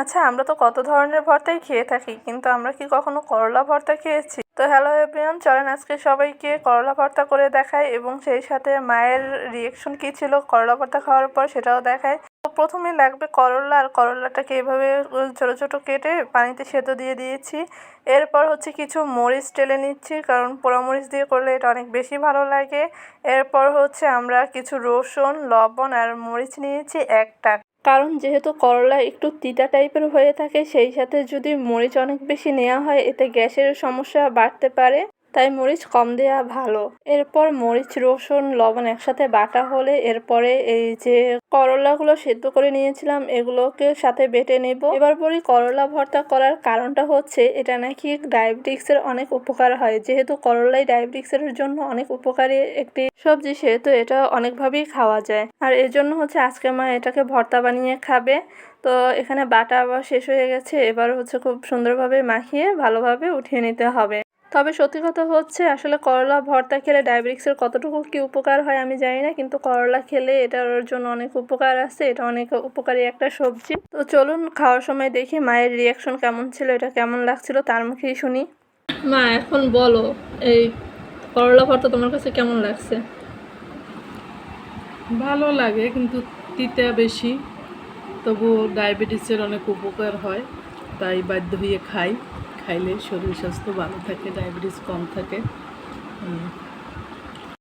আচ্ছা আমরা তো কত ধরনের ভর্তাই খেয়ে থাকি, কিন্তু আমরা কি কখনো করলা ভর্তা খেয়েছি? তো হ্যালো এভরিওয়ান চলেন আজকে সবাইকে করলা ভর্তা করে দেখায় এবং সেই সাথে মায়ের রিয়েকশন কী ছিল করলা ভর্তা খাওয়ার পর সেটাও দেখায় তো প্রথমে লাগবে করলা, আর করলাটাকে এভাবে ছোট ছোট কেটে পানিতে সেদ্ধ দিয়ে দিয়েছি। এরপর হচ্ছে কিছু মরিচ টেলে নিচ্ছি, কারণ পোড়া মরিচ দিয়ে করলে এটা অনেক বেশি ভালো লাগে। এরপর হচ্ছে আমরা কিছু রসুন, লবণ, আর মরিচ নিয়েছি একটা। কারণ যেহেতু করলা একটু তিতা টাইপের হয়ে থাকে, সেই সাথে যদি মরিচ অনেক বেশি নেওয়া হয়, এতে গ্যাসের সমস্যা বাড়তে পারে। তাই মরিচ কম দেওয়া ভালো। এরপর মরিচ, রসুন, লবণ একসাথে বাটা হলে এরপরে এই যে করলাগুলো সেদ্ধ করে নিয়েছিলাম, এগুলোকে সাথে বেটে নেব। এবার বলি করলা ভর্তা করার কারণটা হচ্ছে, এটা নাকি ডায়াবেটিক্সের অনেক উপকার হয়। যেহেতু করলাই ডায়াবেটিক্সের জন্য অনেক উপকারী একটি সবজি, সেহেতু এটা অনেকভাবেই খাওয়া যায়। আর এর জন্য হচ্ছে আজকে মা এটাকে ভর্তা বানিয়ে খাবে। তো এখানে বাটা আবার শেষ হয়ে গেছে, এবার হচ্ছে খুব সুন্দরভাবে মাখিয়ে ভালোভাবে উঠিয়ে নিতে হবে। তবে সত্যি কথা হচ্ছে আসলে করলা ভর্তা খেলে ডায়াবেটিক্সের কতটুকু কি উপকার হয় আমি জানি না কিন্তু করলা খেলে এটার জন্য অনেক উপকার আছে এটা অনেক উপকারী একটা সবজি। তো চলুন খাওয়ার সময় দেখি মায়ের রিয়াকশন কেমন ছিল এটা কেমন লাগছিল তার মুখেই শুনি। মা এখন বলো এই করলা ভর্তা তোমার কাছে কেমন লাগছে? ভালো লাগে কিন্তু তিতা বেশি তবু ডায়াবেটিসের অনেক উপকার হয় তাই বাধ্য হয়ে খাই। খাইলে শরীর স্বাস্থ্য ভালো থাকে ডায়াবেটিস কম থাকে।